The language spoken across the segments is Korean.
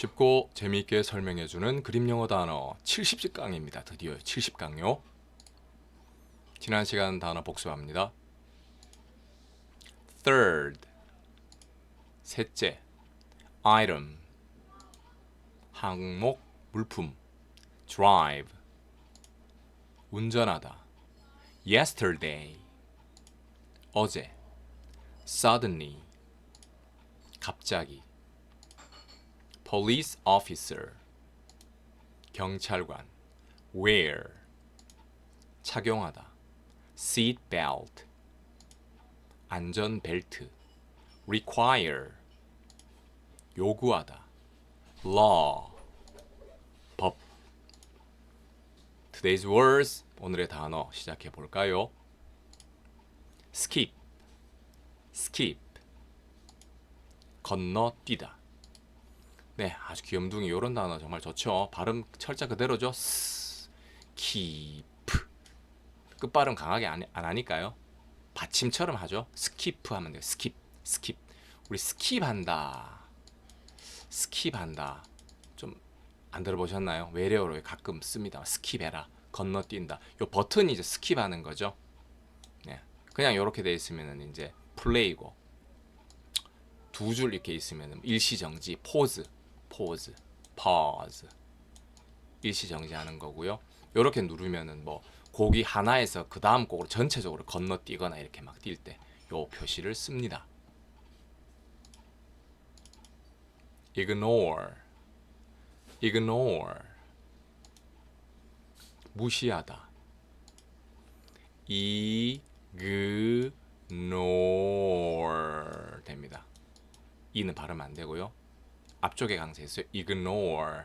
쉽고 재미있게 설명해주는 그림 영어 단어 70강입니다. 드디어 70강요. 지난 시간 단어 복습합니다. Third. 셋째. Item. 항목 물품. Drive. 운전하다. Yesterday. 어제. Suddenly. 갑자기 police officer 경찰관 wear 착용하다 seat belt 안전 벨트 require 요구하다 law 법 Today's words 오늘의 단어 시작해 볼까요? skip skip 건너뛰다 네, 아주 귀염둥이 이런 단어 정말 좋죠. 발음 철자 그대로죠. 스킵. 끝발음 강하게 안, 안 하니까요. 받침처럼 하죠. 스키프 하면 돼요. 스킵, 스킵. 우리 스킵한다. 스킵한다. 좀 안 들어보셨나요? 외래어로 가끔 씁니다. 스킵해라. 건너뛴다. 요 버튼이 이제 스킵하는 거죠. 네, 그냥 이렇게 돼 있으면은 이제 플레이고 두 줄 이렇게 있으면 일시정지, 포즈, 포즈, pause 일시정지하는 거고요. 이렇게 누르면은 뭐 곡이 하나에서 그 다음 곡으로 전체적으로 건너뛰거나 이렇게 막 뛸 때 요 표시를 씁니다. ignore, ignore 무시하다. ignore 됩니다. 이는 발음 안 되고요. 앞쪽에 강세했어요. ignore,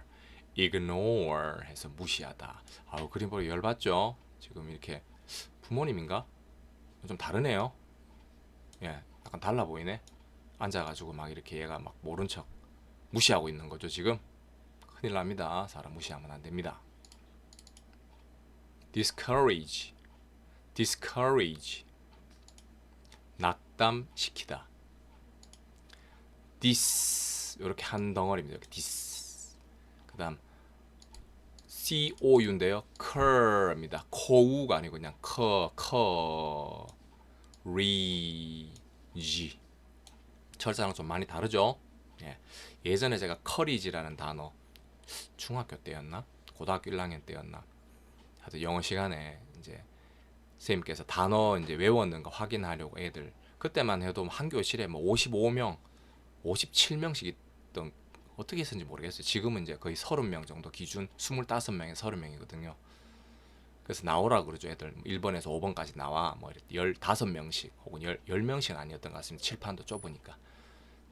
ignore 해서 무시하다. 아우 그림 보고 열받죠. 지금 이렇게 부모님인가? 좀 다르네요. 예, 약간 달라 보이네. 앉아가지고 막 이렇게 얘가 막 모른 척 무시하고 있는 거죠 지금. 큰일 납니다. 사람 무시하면 안 됩니다. discourage, discourage 낙담시키다. dis 이렇게 한 덩어리입니다. 이렇게 dis. 그다음 c o u인데요. cur입니다. 코우가 아니고 그냥 커, 커, 리 지. 철자랑 좀 많이 다르죠? 예. 예전에 제가 커리지라는 단어 중학교 때였나? 고등학교 1학년 때였나? 하여튼 영어 시간에 이제 선생님께서 단어 이제 외웠는 거 확인하려고 애들 그때만 해도 한 교실에 뭐 55명 57명씩 있던 어떻게 했었는지 모르겠어요. 지금은 이제 거의 30명 정도 기준 25명에 30명이거든요. 그래서 나오라 그러죠. 애들 1번에서 5번까지 나와. 뭐 이렇게 15명씩 혹은 10, 10명씩은 아니었던 것 같습니다. 칠판도 좁으니까.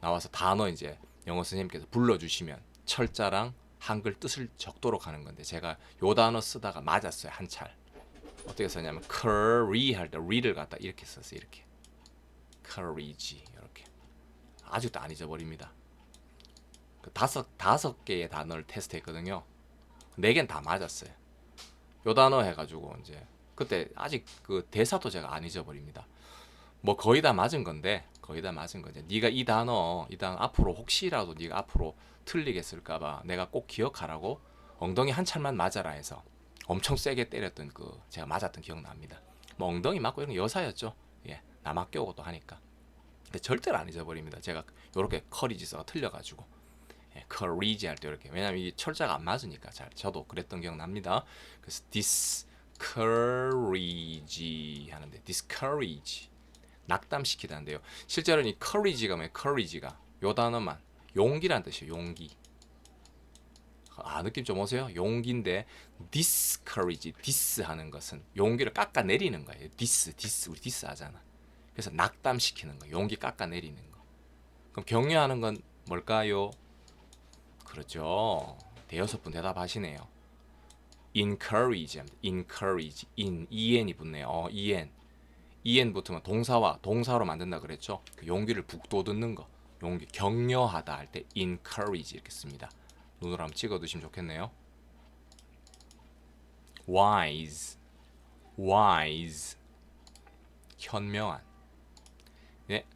나와서 단어 이제 영어 선생님께서 불러 주시면 철자랑 한글 뜻을 적도록 하는 건데 제가 요 단어 쓰다가 맞았어요. 한 찰. 어떻게 썼냐면 curry 할 때 re를 갖다 이렇게 썼어요. 이렇게. courage 이렇게. 아직도 안 잊어버립니다. 그 다섯 다섯 개의 단어를 테스트했거든요. 네 개는 다 맞았어요. 요 단어 해가지고 이제 그때 아직 그 대사도 제가 안 잊어버립니다. 뭐 거의 다 맞은 건데 거의 다 맞은 거죠. 네가 이 단어 이 단어 앞으로 혹시라도 네가 앞으로 틀리겠을까봐 내가 꼭 기억하라고 엉덩이 한 찰만 맞아라 해서 엄청 세게 때렸던 그 제가 맞았던 기억 납니다. 뭐 엉덩이 맞고 이런 거 여사였죠. 예, 남학교고 또 하니까. 근데 절대로 안 잊어버립니다. 제가 요렇게 커리지서가 틀려가지고 예, 커리지 할때 이렇게 왜냐면 이 철자가 안 맞으니까 잘 저도 그랬던 기억 납니다. 그래서 discourage 하는데 discourage 낙담시키다는데요. 실제로는 이 courage가 뭐예요? courage가 요 단어만 용기란 뜻이에요. 용기. 아 느낌 좀 오세요? 용기인데 discourage, dis 하는 것은 용기를 깎아 내리는 거예요. dis, dis 우리 dis 하잖아. 그래서 낙담시키는 거, 용기 깎아 내리는 거. 그럼 격려하는 건 뭘까요? 그렇죠. 대여섯 분 대답하시네요. encourage, encourage, in, en이 붙네요. 어, en. en 붙으면 동사와 동사로 만든다 그랬죠. 그 용기를 북돋는 거, 용기 격려하다 할 때 encourage 이렇게 씁니다. 눈으로 한번 찍어 두시면 좋겠네요. wise, wise, 현명한.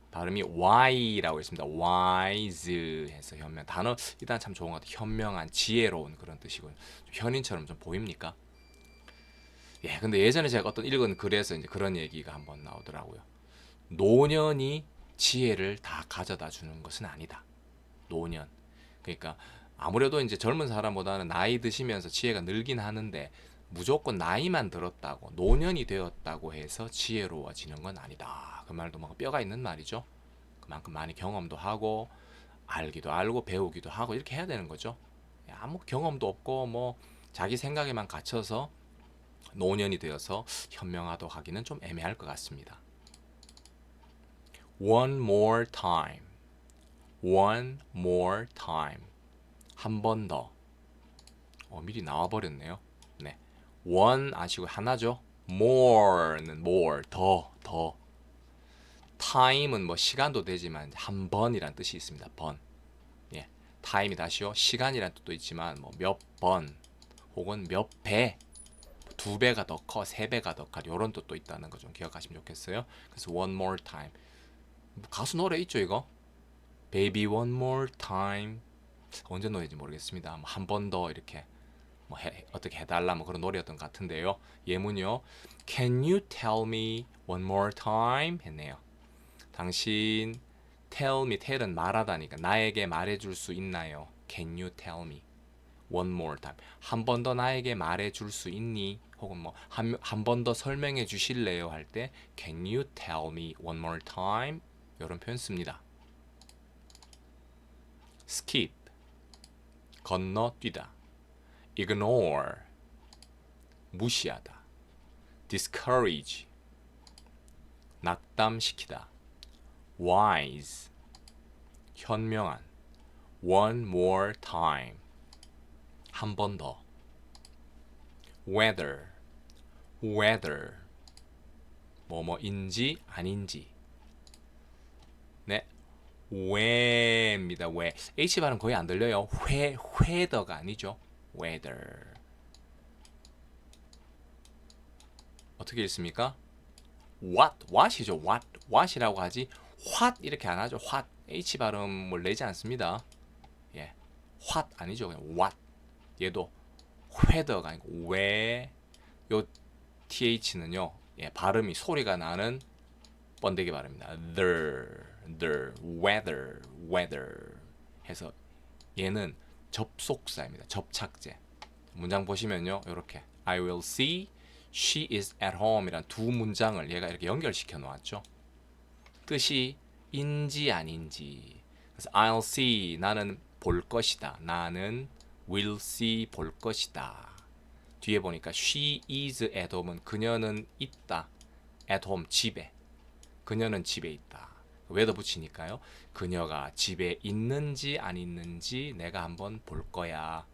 네, 발음이 Y라고 있습니다. wise 해서 현명. 단어 일단 참 좋은 것 같아요. 현명한, 지혜로운 그런 뜻이고요. 좀 현인처럼 좀 보입니까? 예, 근데 예전에 제가 어떤 읽은 글에서 이제 그런 얘기가 한번 나오더라고요. 노년이 지혜를 다 가져다 주는 것은 아니다. 노년. 그러니까 아무래도 이제 젊은 사람보다는 나이 드시면서 지혜가 늘긴 하는데 무조건 나이만 들었다고 노년이 되었다고 해서 지혜로워지는 건 아니다. 그 말도 뭐 뼈가 있는 말이죠. 그만큼 많이 경험도 하고 알기도 알고 배우기도 하고 이렇게 해야 되는 거죠. 아무 경험도 없고 뭐 자기 생각에만 갇혀서 노년이 되어서 현명하다고 하기는 좀 애매할 것 같습니다. One more time. One more time. 한 번 더. 어, 미리 나와 버렸네요. 네. one 아시고 하나죠? more는 more 더 더. time은 뭐 시간도 되지만 한 번이란 뜻이 있습니다. 번. 예. time이 다시요. 시간이란 뜻도 있지만 뭐 몇 번 혹은 몇 배. 두 배가 더 커, 세 배가 더 커, 이런 뜻도 있다는 거 좀 기억하시면 좋겠어요. 그래서 one more time. 가수 노래 있죠 이거? Baby one more time. 언제 노래인지 모르겠습니다. 뭐한번 더 이렇게 뭐 해, 어떻게 해달라 뭐 그런 노래였던 것 같은데요. 예문요. Can you tell me one more time? 했네요. 당신 tell me tell은 말하다니까 나에게 말해줄 수 있나요? Can you tell me one more time? 한 번 더 나에게 말해줄 수 있니? 혹은 뭐한번더 설명해 주실래요? 할 때 Can you tell me one more time? 이런 표현 씁니다. skip 건너뛰다 ignore 무시하다 discourage 낙담시키다 wise 현명한 one more time 한 번 더 whether whether 뭐뭐인지 아닌지 네 왜입니다. 왜 H 발음 거의 안 들려요. 회 회더가 아니죠. Weather 어떻게 읽습니까? what what이죠. what what이라고 하지 what 이렇게 안 하죠. what H 발음을 내지 않습니다. 예, what 아니죠. 그냥 what 얘도 weather가 아니고 왜요 th는요. 예, 발음이 소리가 나는 번데기 발음입니다. the, the, weather, weather 해서 얘는 접속사입니다. 접착제. 문장 보시면요. 이렇게 I will see she is at home 이란 두 문장을 얘가 이렇게 연결시켜 놓았죠. 뜻이 인지 아닌지. 그래서 I'll see 나는 볼 것이다. 나는 will see 볼 것이다. 뒤에 보니까 she is at home은 그녀는 있다. at home 집에. 그녀는 집에 있다. 왜더 붙이니까요. 그녀가 집에 있는지 안 있는지 내가 한번 볼 거야.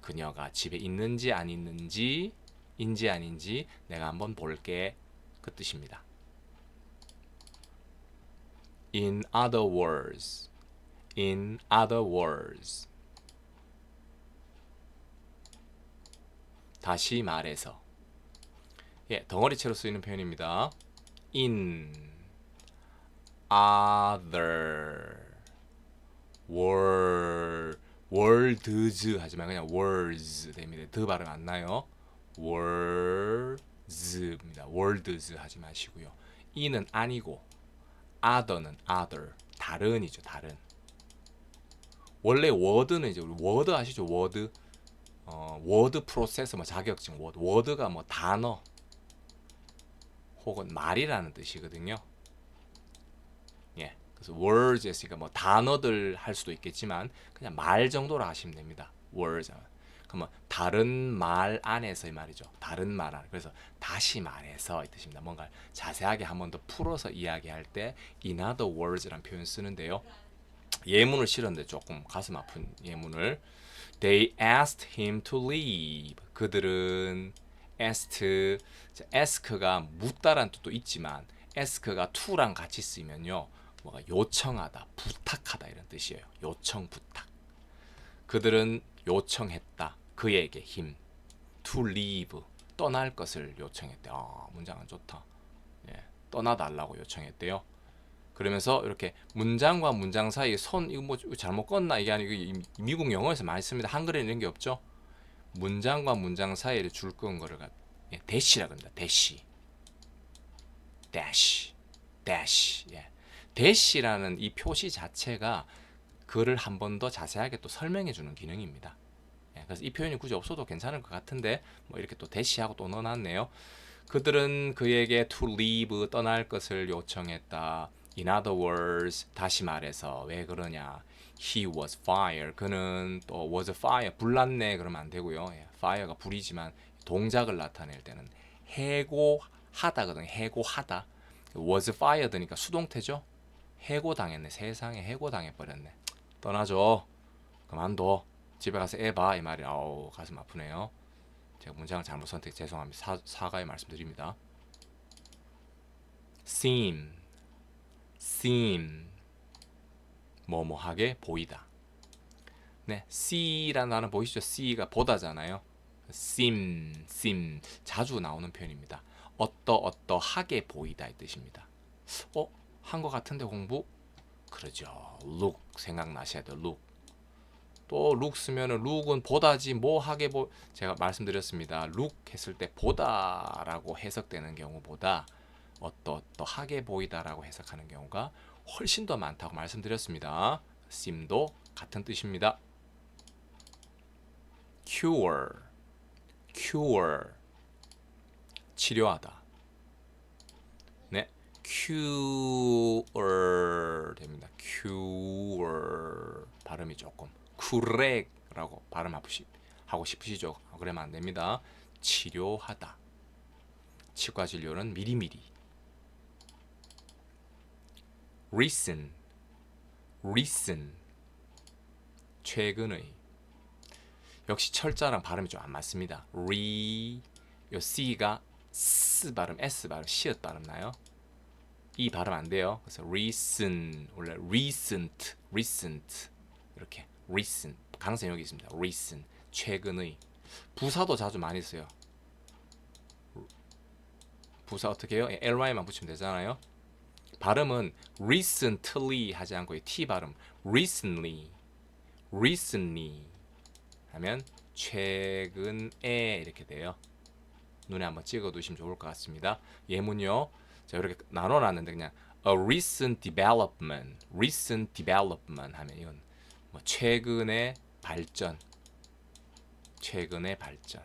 그녀가 집에 있는지 안 있는지 인지 아닌지 내가 한번 볼게. 그 뜻입니다. In other words. In other words. 다시 말해서. 예, 덩어리체로 쓰이는 표현입니다. in other word words 하지만 그냥 words 됩니다. 드 발음 안 나요. words입니다. words 하지 마시고요. in은 아니고 other는 other 다른이죠. 다른. 원래 word는 이제 우리 word 아시죠? word 어, word 프로세서 뭐 자격증 word word가 뭐 단어 혹은 말이라는 뜻이거든요. 예. 그래서 words 했으니까 뭐 단어들 할 수도 있겠지만 그냥 말 정도로 하시면 됩니다. words. 그러면 다른 말 안에서의 말이죠. 다른 말 안. 그래서 다시 말해서 이 뜻입니다. 뭔가 자세하게 한 번 더 풀어서 이야기할 때 in other words라는 표현 쓰는데요. 예문을 실었는데 조금 가슴 아픈 예문을 They asked him to leave. 그들은 asked ask가 묻다란 뜻도 있지만 ask가 to랑 같이 쓰면요 뭐가 요청하다 부탁하다 이런 뜻이에요 요청 부탁 그들은 요청했다 그에게 힘 to leave 떠날 것을 요청했대 아 문장은 좋다 예, 떠나달라고 요청했대요 그러면서 이렇게 문장과 문장 사이에 손 이거 뭐 잘못 껐나 이게 아니고 이- 미국 영어에서 많이 씁니다. 한글에는 이런 게 없죠. 문장과 문장 사이에 줄 끄은 거를 갖 예, 대시라 그럽니다. 대시. dash. dash. 예. 대시라는 이 표시 자체가 글을 한 번 더 자세하게 또 설명해 주는 기능입니다. 예, 그래서 이 표현이 굳이 없어도 괜찮을 것 같은데 뭐 이렇게 또 대시하고 또 넣어놨네요. 그들은 그에게 to leave 떠날 것을 요청했다. In other words, 다시 말해서 왜 그러냐? He was fire. 그는 또 was fire. 불났네 그러면 안 되고요. 예, fire가 불이지만 동작을 나타낼 때는 해고하다거든. 해고하다. was fire 드니까 수동태죠. 해고당했네. 세상에 해고당해 버렸네. 떠나줘. 그만둬. 집에 가서 애 봐. 이 말이 아우 가슴 아프네요. 제가 문장을 잘못 선택 죄송합니다. 사, 사과의 말씀드립니다. seem, seem, 뭐뭐하게 보이다. 네, see라는 단어 보이시죠? see가 보다잖아요. seem, seem 자주 나오는 표현입니다. 어떠 어떠하게 보이다 이 뜻입니다. 어, 한 것 같은데 공부? 그러죠. look 생각나셔야 돼요. look 쓰면은 look은 보다지 뭐 하게 보 제가 말씀드렸습니다. look 했을 때 보다라고 해석되는 경우보다 어떠어떠하게 보이다라고 해석하는 경우가 훨씬 더 많다고 말씀드렸습니다. seem도 같은 뜻입니다. cure, cure, 치료하다. 네, cure 됩니다. cure 발음이 조금 발음하고 싶- 하고 싶으시죠? 그러면 안 됩니다. 치료하다. 치과 진료는 미리미리. recent, recent, 최근의. 역시 철자랑 발음이 좀 안 맞습니다. re, 요 c가 s 발음, s 발음, 시읒 발음 나요. 이 발음 안 돼요. 그래서 recent 원래 recent, recent 이렇게 recent 강세 여기 있습니다. recent 최근의 부사도 자주 많이 써요. 부사 어떻게 해요? ly만 붙이면 되잖아요. 발음은 recently 하지 않고 이 t 발음 recently, recently 하면 최근에 이렇게 돼요. 눈에 한번 찍어 두시면 좋을 것 같습니다. 예문요. 자 이렇게 나눠놨는데 그냥 a recent development, recent development 하면 이건 뭐 최근의 발전, 최근의 발전,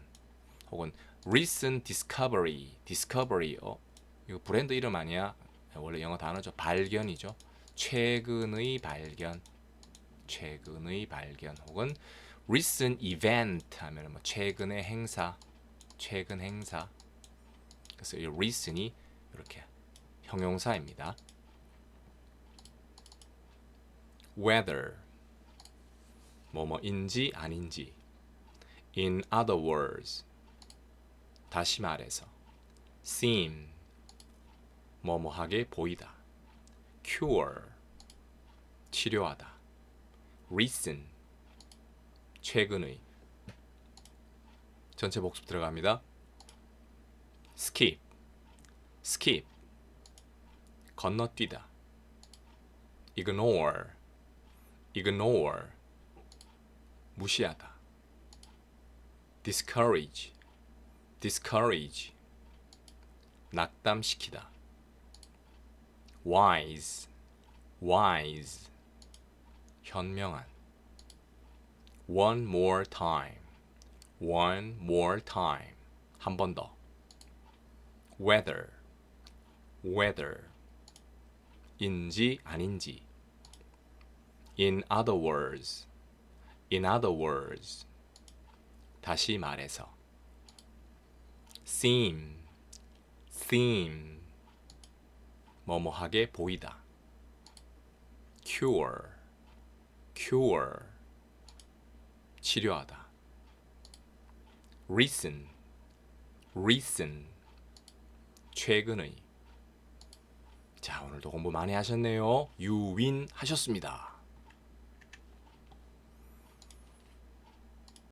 혹은 recent discovery, discovery, 어 이거 브랜드 이름 아니야? 원래 영어 단어죠. 발견이죠. 최근의 발견, 최근의 발견, 혹은 recent event 하면 뭐 최근의 행사, 최근 행사. 그래서 이 recent이 이렇게 형용사입니다. whether 뭐뭐인지 아닌지. In other words 다시 말해서. Seem 뭐뭐하게 보이다. Cure 치료하다. Recent 최근의. 전체 복습 들어갑니다. skip skip 건너뛰다 ignore ignore 무시하다 discourage discourage 낙담시키다 wise wise 현명한 one more time one more time 한 번 더 whether whether 인지 아닌지 in other words in other words 다시 말해서 seem seem 뭐뭐하게 보이다 cure cure 치료하다 recent recent 최근의 자 오늘도 공부 많이 하셨네요. 유윈 하셨습니다